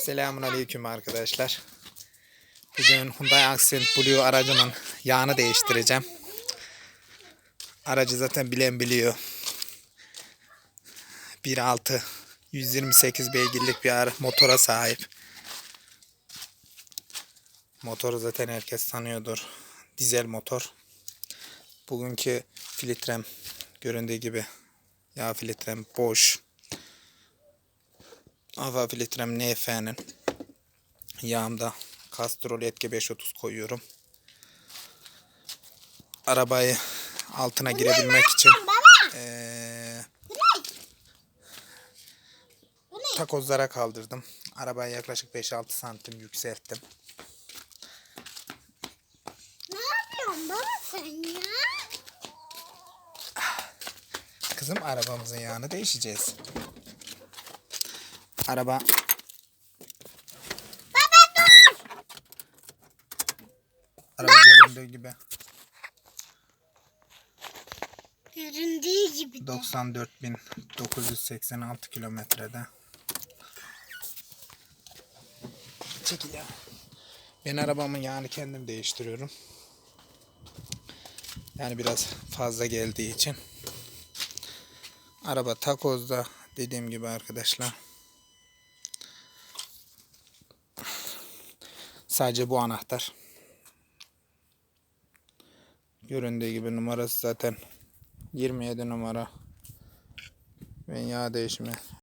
Selamun Aleyküm arkadaşlar. Bugün Hyundai Accent Blue aracının yağını değiştireceğim. Aracı zaten bilen biliyor. 1.6 128 beygirlik bir motora sahip. Motoru zaten herkes tanıyordur. Dizel motor. Bugünkü filtrem göründüğü gibi yağ filtrem boş. Hava filtrem NF'nin yağımda kastrol etki 530 koyuyorum. Arabayı altına girebilmek için eee takozlara kaldırdım. Arabayı yaklaşık 5-6 santim yükselttim. Ne yapıyorsun baba sen ya? Kızım arabamızın yağını değişeceğiz. Araba Araba göründüğü gibi Göründüğü gibi de. 94.986 kilometrede. Çekil ya. Ben arabamın yağını kendim değiştiriyorum. Yani biraz fazla geldiği için. Araba takozda dediğim gibi arkadaşlar. Sadece bu anahtar. Göründüğü gibi numarası zaten 27 numara. Ben yağ değişimi